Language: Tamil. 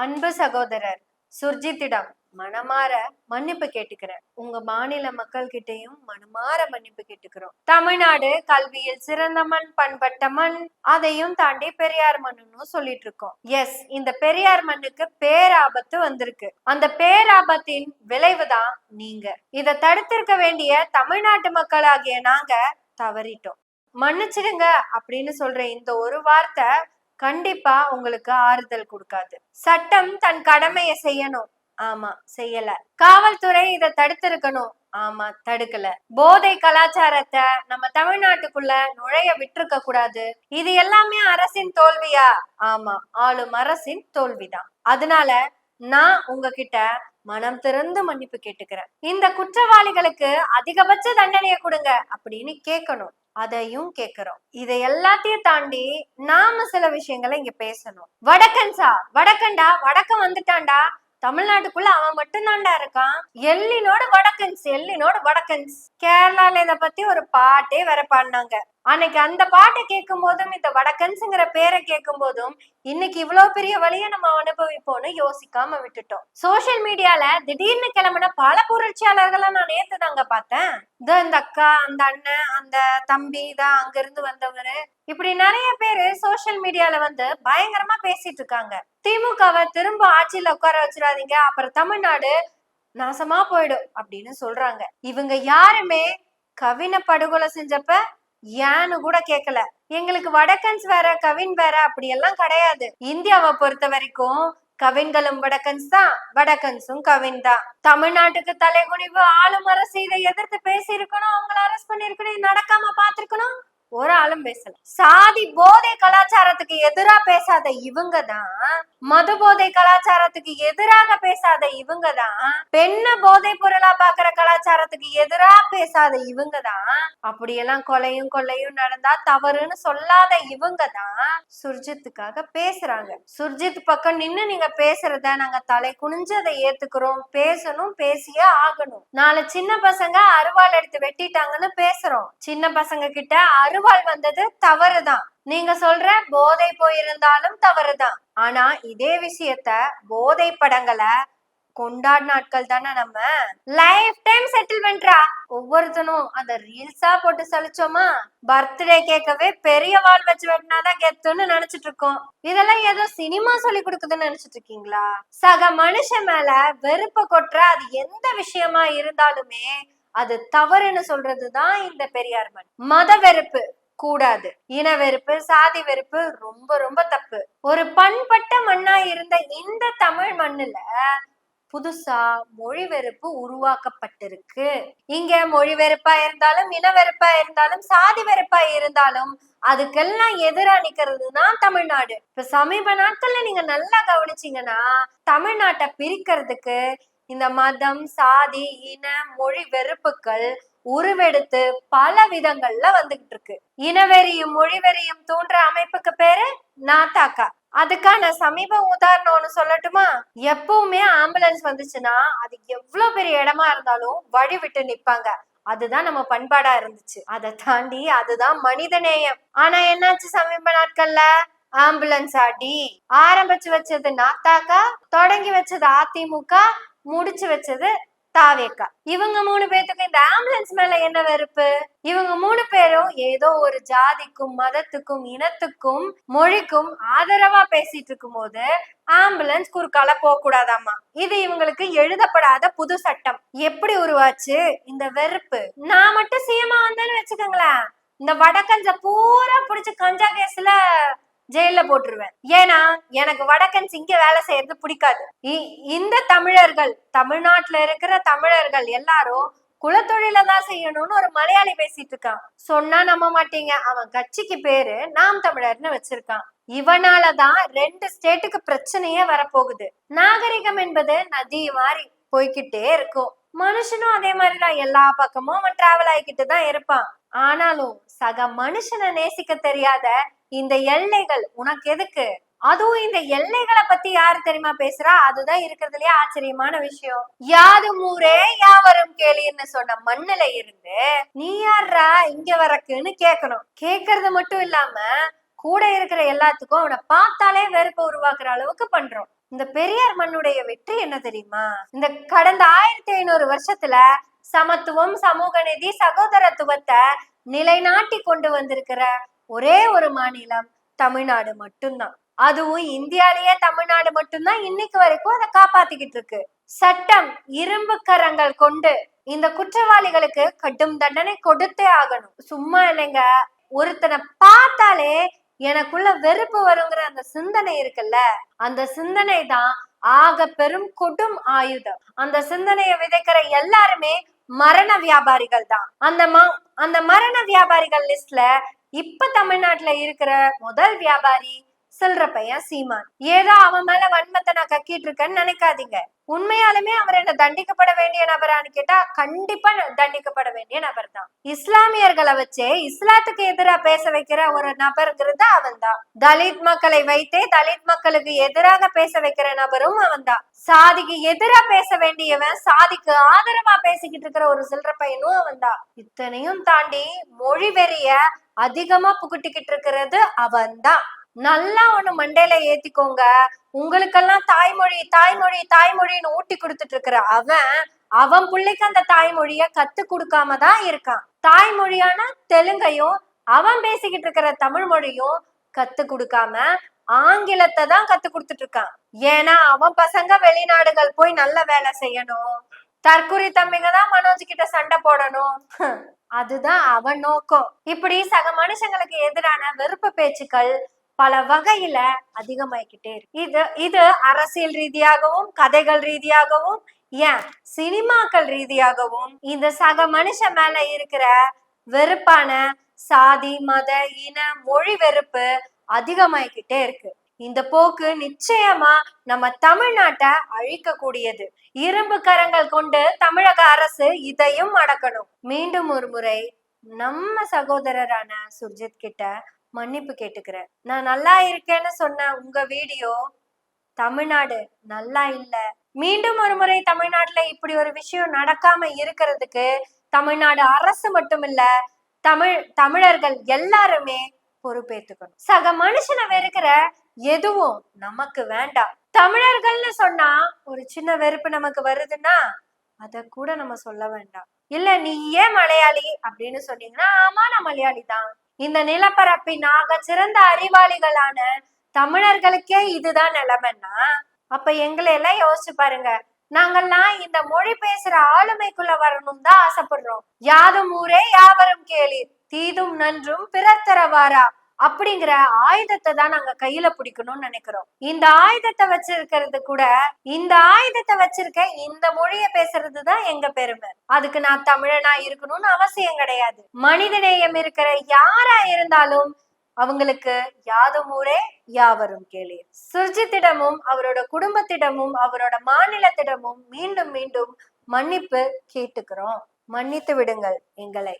அன்பு சகோதரர் சுர்ஜித்திடம் மனமாற மன்னிப்பு கேட்டுக்கிறேன். உங்க மாநில மக்கள் கிட்டையும் மனமாற மன்னிப்பு கேட்டுக்கிறோம். தமிழ்நாடு கல்வியில் சிறந்த மண் பண்பட்ட மண் அதையும் தாண்டி பெரியார் மண்ணுன்னு சொல்லிட்டு இருக்கோம் எஸ் இந்த பெரியார் மண்ணுக்கு பேராபத்து வந்திருக்கு. அந்த பேராபத்தின் விளைவுதான் நீங்க. இதை தடுத்திருக்க வேண்டிய தமிழ்நாட்டு மக்களாகிய நாங்க தவறிட்டோம். மன்னிச்சிடுங்க அப்படின்னு சொல்ற இந்த ஒரு வார்த்தை கண்டிப்பா உங்களுக்கு ஆறுதல் கொடுக்காது. சட்டம் தன் கடமையை செய்யணும். ஆமா செய்யல. காவல்துறை இதை தடுத்திருக்கணும். ஆமா தடுக்கல. போதை கலாச்சாரத்தை நம்ம தமிழ்நாட்டுக்குள்ள நுழைய விட்டுருக்க கூடாது. இது எல்லாமே அரசின் தோல்வியா? ஆமா ஆளும் அரசின் தோல்விதான். அதனால நான் உங்ககிட்ட மனம் திறந்து மன்னிப்பு கேட்டுக்கிறேன். இந்த குற்றவாளிகளுக்கு அதிகபட்ச தண்டனையை கொடுங்க அப்படின்னு கேட்கணும். அதையும் கேக்குறோம் இதை எல்லாத்தையும் தாண்டி நாம சில விஷயங்களை இங்க பேசணும். வடக்கன்சா வடக்கண்டா வடக்கம் வந்துட்டான்டா. தமிழ்நாட்டுக்குள்ள அவன் மட்டும்தான்டா இருக்கான். எல்லினோட வடக்கன்ஸ் எல்லினோட வடக்கன்ஸ் கேரளால இத பத்தி ஒரு பாட்டே வேற பாடினாங்க. அன்னைக்கு அந்த பாட்டை கேட்கும் போதும் இந்த வடக்கன்ஸுங்கிற பேரை கேட்கும் போதும் இன்னைக்கு இவ்வளவு பெரிய வழியை நம்ம அனுபவிப்போம்னு யோசிக்காம விட்டுட்டோம். சோசியல் மீடியால திடீர்னு கிளம்பின பல புரட்சியாளர்களை நான் நேத்து தாங்க பார்த்தேன். இதோ இந்த அக்கா அந்த அண்ணன் அந்த தம்பி தான் அங்கிருந்து வந்தவரு. இப்படி நிறைய பேரு சோசியல் மீடியால வந்து பயங்கரமா பேசிட்டு இருக்காங்க. திமுகவை திரும்ப ஆட்சியில உட்கார வச்சிடாதீங்க அப்புறம் தமிழ்நாடு நாசமா போயிடும் அப்படின்னு சொல்றாங்க. இவங்க யாருமே கவினை படுகொலை செஞ்சப்ப ஏன்னு கூட கேட்கல எங்களுக்கு வடக்கன்ஸ் வேற கவின் வேற அப்படி எல்லாம் கிடையாது. இந்தியாவை பொறுத்த வரைக்கும் கவின்களும் வடக்கன்ஸ் தான் வடக்கன்ஸும் கவின் தான். தமிழ்நாட்டுக்கு தலைகுனிவு ஆளும் அரசு இதை எதிர்த்து பேசி இருக்கணும் அவங்கள அரெஸ்ட் பண்ணிருக்கணும் நடக்காம பாத்திருக்கணும் ஒரு ஆளும் பேசல. சாதி போதை கலாச்சாரத்துக்கு எதிரா பேசாத இவங்க தான் மது போதை கலாச்சாரத்துக்கு எதிராக பேசாத இவங்க தான் பெண்ண போதை பொருளா பாக்குற கலாச்சாரத்துக்கு எதிரா பேசாத இவங்க தான் அப்படியெல்லாம் கொலையும் கொள்ளையும் நடந்தா தவறுன்னு சொல்லாத இவங்க தான் சுர்ஜித்துக்காக பேசுறாங்க. சுர்ஜித் பக்கம் நின்னு நீங்க பேசுறத நாங்க தலை குனிஞ்சு அதை ஏத்துக்கிறோம். பேசணும் பேசியே ஆகணும். நாலு சின்ன பசங்க அருவாள் எடுத்து வெட்டிட்டாங்கன்னு பேசுறோம். சின்ன பசங்க கிட்ட அரு அருவாள் வந்தது தவறுதான். நீங்க சொல்ற போதை போயிருந்தாலும் தவறுதான். ஆனா இதே விஷயத்த போதை படங்களை கொண்டாட நாட்கள் தானே நம்ம? லைஃப் டைம் செட்டில்மெண்ட்ரா ஒவ்வொருத்தனும் அந்த ரீல்ஸா போட்டு சலிச்சோமா? பர்த்டே கேட்கவே பெரிய வால் வச்சு வெட்டினாதான் கெத்துன்னு நினைச்சிட்டு இருக்கோம் இதெல்லாம் ஏதோ சினிமா சொல்லி கொடுக்குதுன்னு நினைச்சிட்டு இருக்கீங்களா சக மனுஷன் மேல வெறுப்ப கொட்டுற அது எந்த விஷயமா இருந்தாலுமே அது தவறுன்னு சொல்றதுதான் இந்த பெரியார் மண். மத வெறுப்பு கூடாது. இன வெறுப்பு சாதி வெறுப்பு ரொம்ப ரொம்ப தப்பு. ஒரு பண்பட்ட மண்ணா இருந்த இந்த தமிழ் மண்ணுல புதுசா மொழி வெறுப்பு உருவாக்கப்பட்டிருக்கு. இங்க மொழி வெறுப்பா இருந்தாலும் இன வெறுப்பா இருந்தாலும் சாதி வெறுப்பா இருந்தாலும் அதுக்கெல்லாம் எதிரா நிக்கிறது தான் தமிழ்நாடு. இப்ப சமீப நாட்கள்ல நீங்க நல்லா கவனிச்சீங்கன்னா தமிழ்நாட்டை பிரிக்கிறதுக்கு இந்த மதம் சாதி இன மொழி வெறுப்புகள் உருவெடுத்து பல விதங்கள்ல வந்துகிட்டு இருக்கு. இனவெறியும் மொழிவெறியும் தூண்டுற அமைப்புக்கு பேரு நாத்தாக்கா அதுக்கான சமீப உதாரணம் ஒண்ணு சொல்லட்டுமா? எப்பவுமே ஆம்புலன்ஸ் வந்துச்சுன்னா அது எவ்வளவு பெரிய இடமா இருந்தாலும் வழி விட்டு நிப்பாங்க. அதுதான் நம்ம பண்பாடா இருந்துச்சு. அதை தாண்டி அதுதான் மனிதநேயம் ஆனா என்னாச்சு சமீப நாட்கள்ல? ஆம்புலன்ஸ் அடி. ஆரம்பிச்சு வச்சது நாத்தாக்கா தொடங்கி வச்சது அதிமுக முடிச்சு வச்சது தாவேக்கா. இவங்க மூணு பேத்துக்கும் இந்த ஆம்புலன்ஸ் மேல என்ன வெறுப்பு? இவங்க மூணு பேரும் ஏதோ ஒரு ஜாதிக்கும் மதத்துக்கும் இனத்துக்கும் மொழிக்கும் ஆதரவா பேசிட்டு இருக்கும் போது ஆம்புலன்ஸ் குறுக்கால போக கூடாதாமா இது இவங்களுக்கு எழுதப்படாத புது சட்டம். எப்படி உருவாச்சு? இந்த வெறுப்பு. நான் மட்டும் சீமா வந்தேன்னு வச்சுக்கோங்களேன். இந்த வடக்கஞ்ச பூரா புடிச்சு கஞ்சா கேஸ்ல ஜெயில போட்டுருவேன். ஏன்னா எனக்கு வடக்கன் சிங்க வேலை செய்யறது பிடிக்காது. இ- இந்த தமிழர்கள் தமிழ்நாட்டுல இருக்கிற தமிழர்கள் எல்லாரும் குலத்தொழில தான் செய்யணும்னு ஒரு மலையாளி பேசிட்டு இருக்கான். சொன்னா நம்ப மாட்டீங்க. அவன் கட்சிக்கு பேரு நாம் தமிழர்னு வச்சிருக்கான். இவனாலதான் ரெண்டு ஸ்டேட்டுக்கு பிரச்சனையே வரப்போகுது. நாகரிகம் என்பது நதி மாதிரி போய்கிட்டே இருக்கும். மனுஷனும் அதே மாதிரிதான். எல்லா பக்கமும் அவன் டிராவல் ஆகிக்கிட்டு தான் இருப்பான். ஆனாலும் சக மனுஷனை நேசிக்க தெரியாத இந்த எல்லைகள் உனக்கு எதுக்கு? அதுவும் இந்த எல்லைகளை பத்தி யாரு தெரியுமா பேசுறா? அதுதான் இருக்கிறதுலயே ஆச்சரியமான விஷயம். யாது ஊரே யாவரும் கேளின்னு சொன்ன மண்ணுல இருந்து நீ யார்ரா இங்க வரக்குன்னு கேட்கணும் கேக்குறது மட்டும் இல்லாம கூட இருக்கிற எல்லாத்துக்கும் அவனை பார்த்தாலே வெறுப்பை உருவாக்குற அளவுக்கு பண்றோம். இந்த பெரியார் மண்ணுடைய வெற்றி என்ன தெரியுமா? இந்த கடந்த ஆயிரத்தி ஐநூறு வருஷத்துல சமத்துவம் சமூக நீதி சகோதரத்துவத்தை நிலைநாட்டி கொண்டு வந்திருக்கிற ஒரே ஒரு மாநிலம் தமிழ்நாடு மட்டும்தான். அதுவும் இந்தியாலேயே தமிழ்நாடு மட்டும்தான் இன்னைக்கு வரைக்கும் அதை காப்பாத்திக்கிட்டு இருக்கு. சட்டம் இரும்பு கரங்கள் கொண்டு இந்த குற்றவாளிகளுக்கு கடும் தண்டனை கொடுத்தே ஆகணும். சும்மா இல்லைங்க. ஒருத்தனை பார்த்தாலே எனக்குள்ள வெறுப்பு வருங்கிற அந்த சிந்தனை இருக்குல்ல? அந்த சிந்தனை தான் ஆக பெரும் கொடும் ஆயுதம். அந்த சிந்தனையை விதைக்கிற எல்லாருமே மரண வியாபாரிகள் தான். அந்த அந்த மரண வியாபாரிகள் லிஸ்ட்ல இப்ப தமிழ்நாட்டுல இருக்கிற முதல் வியாபாரி சில்ற பையன் சீமான். ஏதோ அவன் மேல வன்மத்தை நான் கக்கிட்டு இருக்கேன்னு நினைக்காதீங்க. உண்மையாலுமே அவர் என்ன தண்டிக்கப்பட வேண்டிய நபரான்னு கேட்டா கண்டிப்பா தண்டிக்கப்பட வேண்டிய நபர் தான் இஸ்லாமியர்களை வச்சே இஸ்லாத்துக்கு எதிரா பேச வைக்கிற ஒரு நபருங்கிறது அவன் தான் தலித் மக்களை வைத்தே தலித் மக்களுக்கு எதிராக பேச வைக்கிற நபரும் அவன் தான் சாதிக்கு எதிரா பேச வேண்டியவன் சாதிக்கு ஆதரவா பேசிக்கிட்டு இருக்கிற ஒரு சில்லற பையனும் அவன் தான் இத்தனையும் தாண்டி மொழி வெறிய அதிகமா புகுட்டிக்கிட்டு இருக்கிறது அவன் தான் நல்லா ஒண்ணு மண்டையில ஏத்திக்கோங்க. உங்களுக்கெல்லாம் தாய்மொழி தாய்மொழி தாய்மொழின்னு ஊட்டி கொடுத்துட்டு இருக்கிற அவன் அவன் பிள்ளைக்கு அந்த தாய்மொழிய கத்து கொடுக்காம தான் இருக்கான். தாய்மொழியான தெலுங்கையும் அவன் பேசிக்கிட்டு இருக்கிற தமிழ் மொழியும் கத்து கொடுக்காம ஆங்கிலத்தை தான் கத்து கொடுத்துட்டு இருக்கான். ஏன்னா அவன் பசங்க வெளிநாடுகள் போய் நல்ல வேலை செய்யணும். தற்கொலை தம்பிங்க தான் மனோஜ் கிட்ட சண்டை போடணும். அதுதான் அவன் நோக்கம். இப்படி சக மனுஷங்களுக்கு எதிரான வெறுப்பு பேச்சுக்கள் பல வகையில அதிகமாயிக்கிட்டே இருக்கு. இது இது அரசியல் ரீதியாகவும் கதைகள் ரீதியாகவும் ஏன்? சினிமாக்கள் ரீதியாகவும் இந்த சக மனுஷன் மேல இருக்கிற வெறுப்பான சாதி மத இன மொழி வெறுப்பு அதிகமாயிக்கிட்டே இருக்கு. இந்த போக்கு நிச்சயமா நம்ம தமிழ்நாட்டை அழிக்கக்கூடியது. இரும்பு கரங்கள் கொண்டு தமிழக அரசு இதையும் அடக்கணும். மீண்டும் ஒரு முறை நம்ம சகோதரரான சுர்ஜித் கிட்ட மன்னிப்பு கேட்டுக்கிறேன். நான் நல்லா இருக்கேன்னு சொன்ன உங்க வீடியோ தமிழ்நாடு நல்லா இல்ல. மீண்டும் ஒரு முறை தமிழ்நாட்டுல இப்படி ஒரு விஷயம் நடக்காம இருக்கிறதுக்கு தமிழ்நாடு அரசு மட்டும் இல்ல தமிழ் தமிழர்கள் எல்லாருமே பொறுப்பேத்துக்கணும். சக மனுஷனை வெறுக்கிற எதுவும் நமக்கு வேண்டாம். தமிழர்கள்னு சொன்னா ஒரு சின்ன வெறுப்பு நமக்கு வருதுன்னா அத கூட நம்ம சொல்ல வேண்டாம். இல்ல நீ ஏன் மலையாளி அப்படின்னு சொன்னீங்கன்னா ஆமா நான் மலையாளி தான் இந்த நிலப்பரப்பின் ஆக சிறந்த அறிவாளிகளான தமிழர்களுக்கே இதுதான் நிலைமைன்னா? அப்ப எங்களை எல்லாம் யோசிச்சு பாருங்க. நாங்கெல்லாம் இந்த மொழி பேசுற ஆளுமைக்குள்ள வரணும் தான் ஆசைப்படுறோம். யாதும் ஊரே யாவரும் கேளீர். தீதும் நன்றும் பிறத்தரவாரா அப்படிங்கிற ஆயுதத்தை தான் நாங்க கையில பிடிக்கணும்னு நினைக்கிறோம். இந்த ஆயுதத்தை வச்சிருக்கிறது கூட இந்த ஆயுதத்தை வச்சிருக்க இந்த மொழிய பேசுறது தான் எங்க பெருமை. அதுக்கு நான் தமிழனா இருக்கணும்னு அவசியம் கிடையாது. மனிதநேயம் இருக்கிற யாரா இருந்தாலும் அவங்களுக்கு யாதும் ஊரே யாவரும் கேளீர். சுர்ஜித்திடமும் அவரோட குடும்பத்திடமும் அவரோட மாநிலத்திடமும் மீண்டும் மீண்டும் மன்னிப்பு கேட்டுக்கிறோம். மன்னித்து விடுங்கள் எங்களை.